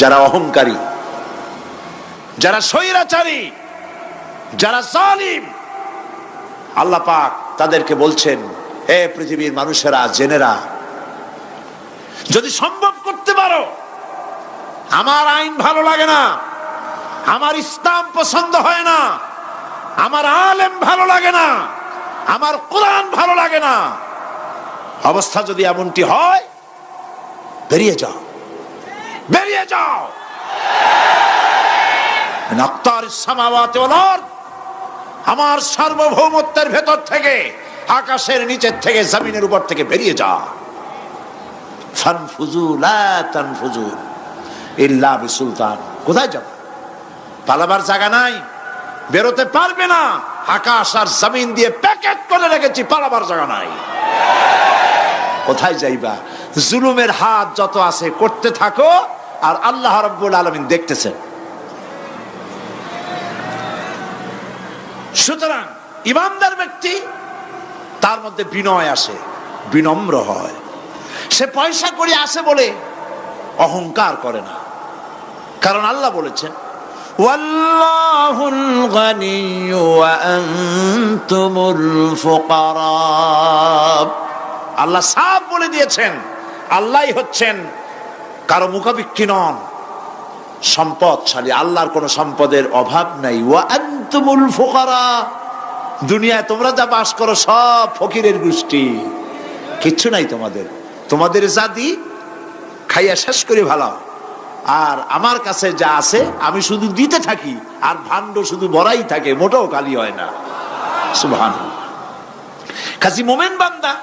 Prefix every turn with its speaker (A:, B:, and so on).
A: যারা অহংকারী, যারা স্বৈরাচারী, যারা জালিম, আল্লাহ পাক তাদেরকে বলছেন, হে পৃথিবীর মানুষেরা, জেনেরা, যদি সম্ভব করতে পারো, আমার আইন ভালো লাগে না, আমার ইসলাম পছন্দ হয় না, আমার আলেম ভালো লাগে না, আমার কোরআন ভালো লাগে না, অবস্থা যদি এমনটি হয়, বেরিয়ে যাও। বেরিয়ে যাও। আমার সার্বভৌমত্বের ভেতর থেকে, আকাশের নিচের থেকে, জমিনের উপর থেকে বেরিয়ে যা বিসুলতান। কোথায় যাব? পালাবার জায়গা নাই, বেরোতে পারবে না। আকাশ আর জমিন দিয়ে প্যাকেট করে রেখেছি, পালাবার জায়গা নাই। কোথায় যাইবা? জুলুমের হাত যত আছে, করতে থাকো। আর আল্লাহ রব্বুল আলমিন দেখতেছেন। সুতরাং ইমানদার ব্যক্তি, তার মধ্যে বিনয় আসে, বিনম্র হয়। সে পয়সা করে আসে বলে অহংকার করে না। কারণ আল্লাহ বলেছেন আল্লাহ সাফ বলে দিয়েছেন, আল্লাহই হচ্ছেন কারও মুখাবিক্ষি নন। সম্পদশালী, আল্লাহর কোনো সম্পদের অভাব নাই। দুনিয়ায় তোমরা যা বাস করো সব ফকিরের গোষ্ঠী। কিচ্ছু নাই তোমাদের। তোমাদের জাতি খাইয়া শেষ করে ভালো। আর আমার কাছে যা আছে, আমি শুধু দিতে থাকি। আর ভাণ্ড শুধু ভরাই থাকে, মোটেও কালি হয় না। সুবহান কাজী মোমেন বান্দা